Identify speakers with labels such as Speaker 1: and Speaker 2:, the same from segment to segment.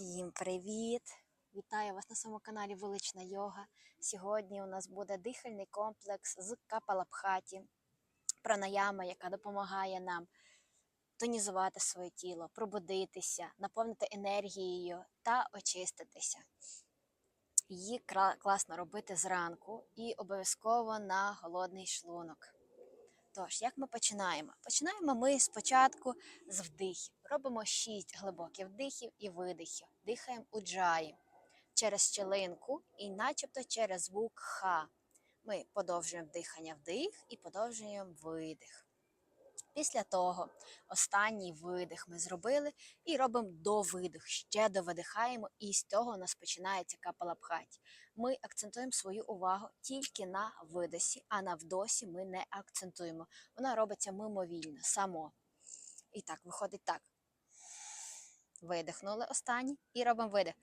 Speaker 1: Всім привіт! Вітаю вас на своєму каналі Велична Йога. Сьогодні у нас буде дихальний комплекс з капалабхаті, пранаяма, яка допомагає нам тонізувати своє тіло, пробудитися, наповнити енергією та очиститися. Її класно робити зранку і обов'язково на голодний шлунок. Тож, як ми починаємо? Починаємо ми спочатку з вдихів. Робимо 6 глибоких вдихів і видихів. Дихаємо у джаї через щелинку і начебто через звук Х. Ми подовжуємо дихання вдих і подовжуємо видих. Після того останній видих ми зробили і робимо довидих, ще довидихаємо, і з того у нас починається капалабхаті. Ми акцентуємо свою увагу тільки на видосі, а на вдосі ми не акцентуємо. Вона робиться мимовільно, само. І так, виходить так. Видихнули останній і робимо видих.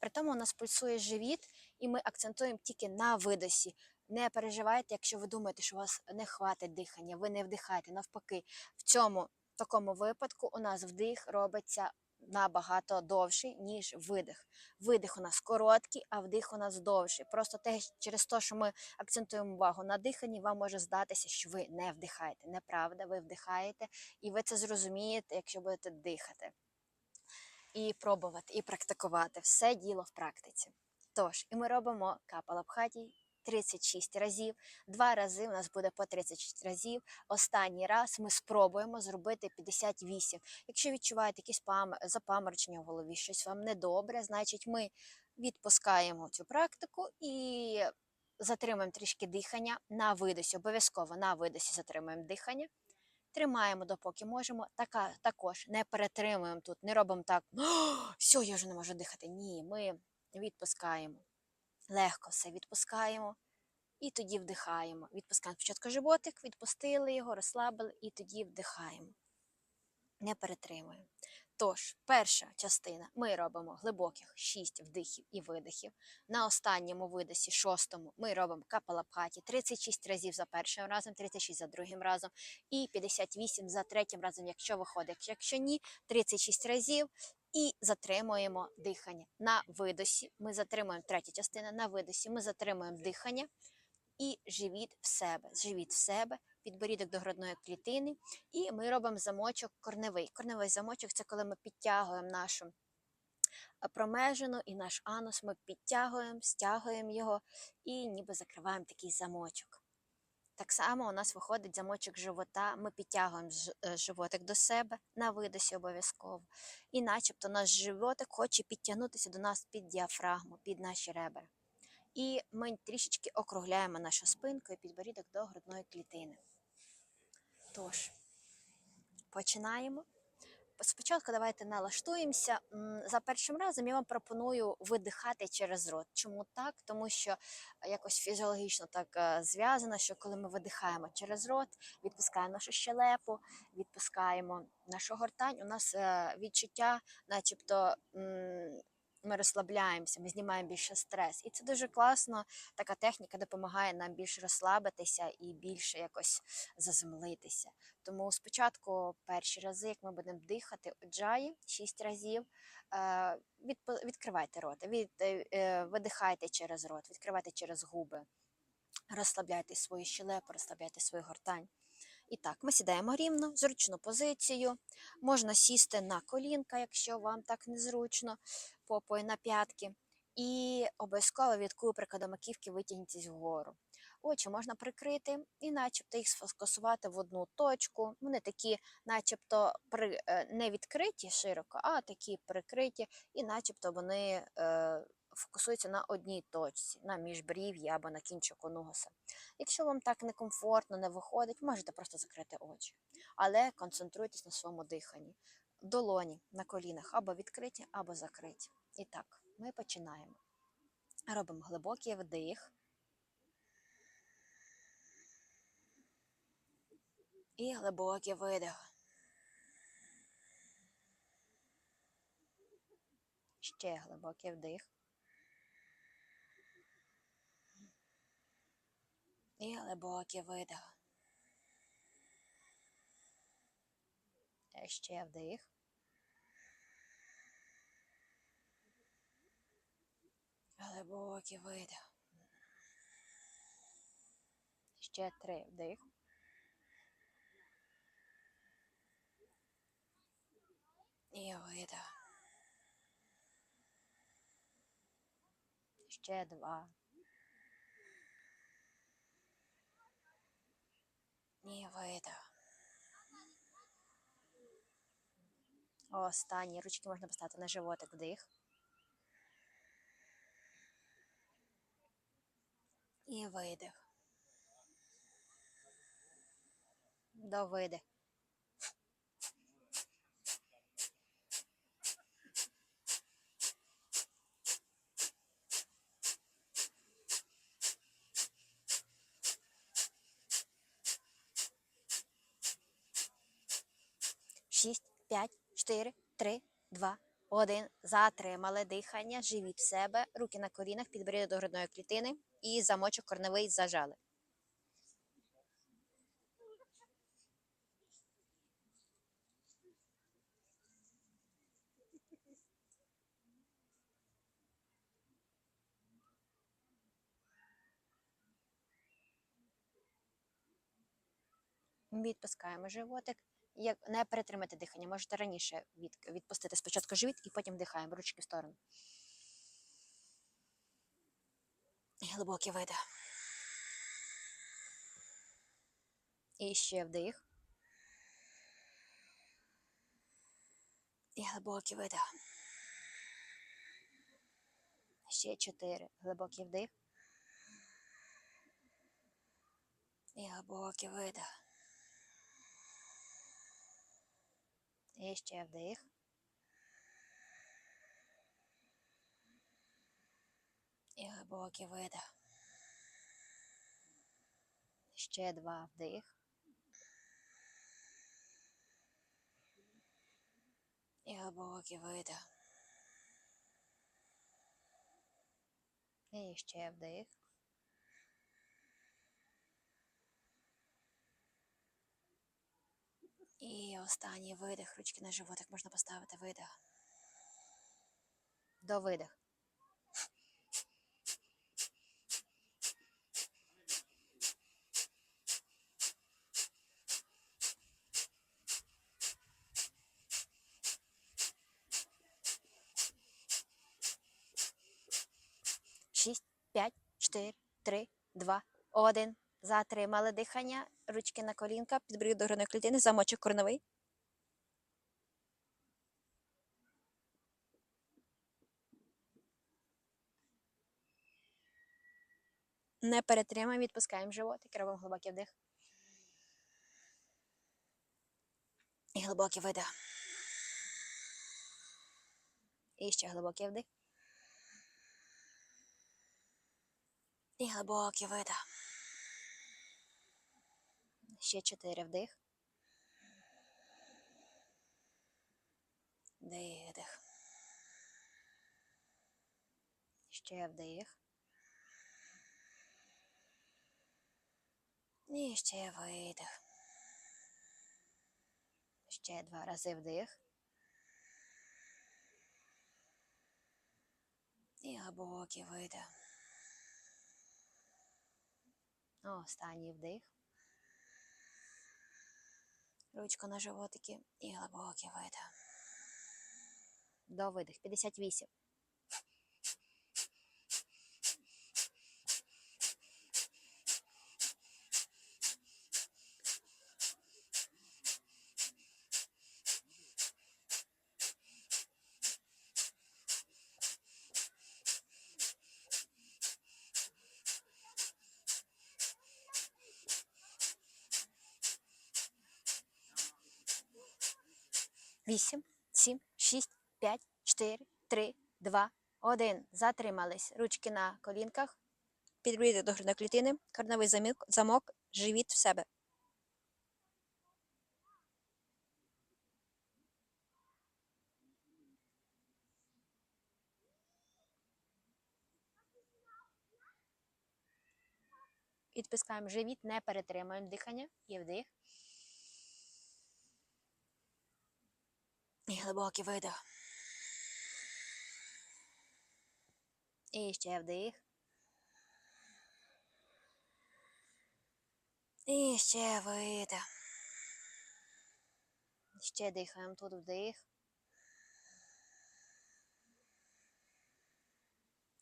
Speaker 1: При тому у нас пульсує живіт, і ми акцентуємо тільки на видосі. Не переживайте, якщо ви думаєте, що у вас не хватить дихання, ви не вдихаєте. Навпаки, в цьому такому випадку у нас вдих робиться набагато довший, ніж видих. Видих у нас короткий, а вдих у нас довший. Просто те, через те, що ми акцентуємо увагу на диханні, вам може здатися, що ви не вдихаєте. Неправда, ви вдихаєте, і ви це зрозумієте, якщо будете дихати. І пробувати, і практикувати. Все діло в практиці. Тож, і ми робимо капалабхаті 36 разів. Два рази у нас буде по 36 разів. Останній раз ми спробуємо зробити 58. Якщо відчуваєте якісь пам... запаморочення в голові, щось вам недобре, значить ми відпускаємо цю практику і затримуємо трішки дихання на видосі. Обов'язково на видосі затримуємо дихання. Тримаємо допоки можемо. Така, також не перетримуємо тут, не робимо так, все, я вже не можу дихати. Ні, ми відпускаємо. Легко все відпускаємо і тоді вдихаємо. Відпускаємо спочатку животик, відпустили його, розслабили і тоді вдихаємо. Не перетримуємо. Тож, перша частина ми робимо глибоких 6 вдихів і видихів. На останньому видосі, шостому, ми робимо капалабхаті 36 разів за першим разом, 36 за другим разом і 58 за третім разом, якщо виходить. Якщо ні, 36 разів і затримуємо дихання. На видосі ми затримуємо третя частина, на видосі ми затримуємо дихання і живіт в себе. Живіт в себе, підборідок до грудної клітини. І ми робимо замочок корневий. Корневий замочок це коли ми підтягуємо нашу е, промежину і наш анус. Ми підтягуємо, стягуємо його і ніби закриваємо такий замочок. Так само у нас виходить замочок живота, ми підтягуємо е, животик до себе на видосі обов'язково. І начебто наш животик хоче підтягнутися до нас під діафрагму, під наші ребра. І ми трішечки округляємо нашу спинку і підборідок до грудної клітини. Тож, починаємо. Спочатку давайте налаштуємося. За першим разом я вам пропоную видихати через рот. Чому так? Тому що якось фізіологічно так е, зв'язано, що коли ми видихаємо через рот, відпускаємо нашу щелепу, відпускаємо нашу гортань, у нас е, відчуття, начебто. Ми розслабляємося, ми знімаємо більше стрес. І це дуже класно. Така техніка допомагає нам більше розслабитися і більше якось заземлитися. Тому спочатку перші рази, як ми будемо дихати у джаї 6 разів, е, відкривайте рот, від, е, е, видихайте через рот, відкривайте через губи, розслабляйте свою щелепу, розслабляйте свою гортань. І так, ми сідаємо рівно, зручну позицію. Можна сісти на колінка, якщо вам так незручно, попою на п'ятки. І обов'язково від куприка до маківки витягніться вгору. Очі можна прикрити і начебто їх сфокусувати в одну точку. Вони такі, начебто, при, е, не відкриті широко, а такі прикриті, і начебто вони е, фокусуються на одній точці, на міжбрів'ї або на кінчику носа. Якщо вам так некомфортно, не виходить, можете просто закрити очі. Але концентруйтесь на своєму диханні. Долоні на колінах або відкриті, або закриті. І так, ми починаємо. Робимо глибокий вдих. І глибокий видих. Ще глибокий вдих. І глибокий видих. Ще вдих. Глибокий видих. Ще три вдих. І видих. Ще два. І видих. Останні ручки можна поставити на животик вдих. І видих. До видих. Шість, п'ять, чотири, три, два, один. Затримали дихання, живіт в себе, руки на колінах, підборідок до грудної клітини і замочок корневий зажали. Відпускаємо животик. Як не перетримати дихання, можете раніше від, відпустити спочатку живіт і потім вдихаємо ручки в сторону. І Глибокий видих. І ще вдих. І глибокий видих. Ще чотири. Глибокий вдих. І глибокий видих. І ще вдих. І глибокий видих. Ще два вдих. І глибокий видих. І ще вдих. Останній видих. Ручки на животик можна поставити видих. До видих. Шість, п'ять, чотири, три, два, один. Затримали дихання, ручки на колінка, підборідок до грудної клітини, замочок корневий. Не перетримуємо, відпускаємо животик, робимо глибокий вдих. І глибокий видих. І ще глибокий вдих. І глибокий видих. Ще чотири вдих. Видих. Ще вдих. І ще видих. Ще два рази вдих. І глибокий видих. Останній вдих. Ручку на животики і глибокий видих. До видих. 58. Вісім, сім, шість, п'ять, чотири, три, два, один. Затримались. Ручки на колінках. Підборідок до грудної клітини. Корневий замок, замок, живіт в себе. Відпускаємо живіт, не перетримуємо дихання. І вдих. Глибокий видих. І ще вдих. І ще видих. Ще дихаємо тут вдих.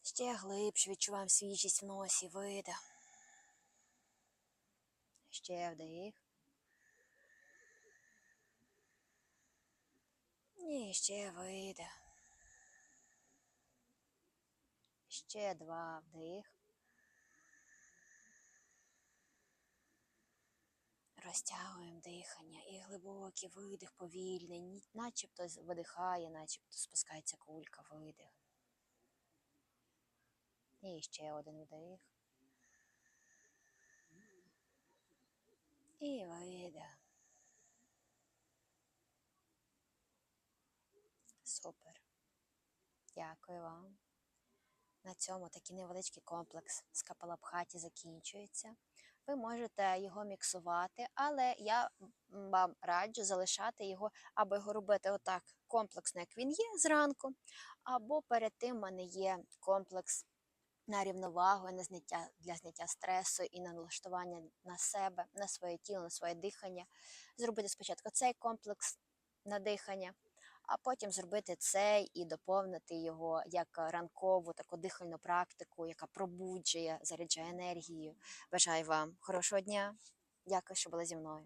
Speaker 1: Ще глибше відчуваємо свіжість в носі, видих. Ще вдих. І ще видих. Ще два вдих. Розтягуємо дихання і глибокий видих повільний, начебто видихає, начебто спускається кулька, видих. І ще один вдих. І видих. Супер. Дякую вам. На цьому такий невеличкий комплекс з капалабхаті закінчується. Ви можете його міксувати, але я вам раджу залишати його або його робити отак комплексно, як він є зранку, або перед тим в мене є комплекс на рівновагу, на зняття для зняття стресу і на налаштування на себе, на своє тіло, на своє дихання. Зробити спочатку цей комплекс на дихання, а потім зробити це і доповнити його як ранкову таку дихальну практику, яка пробуджує, заряджає енергію. Бажаю вам хорошого дня. Дякую, що були зі мною.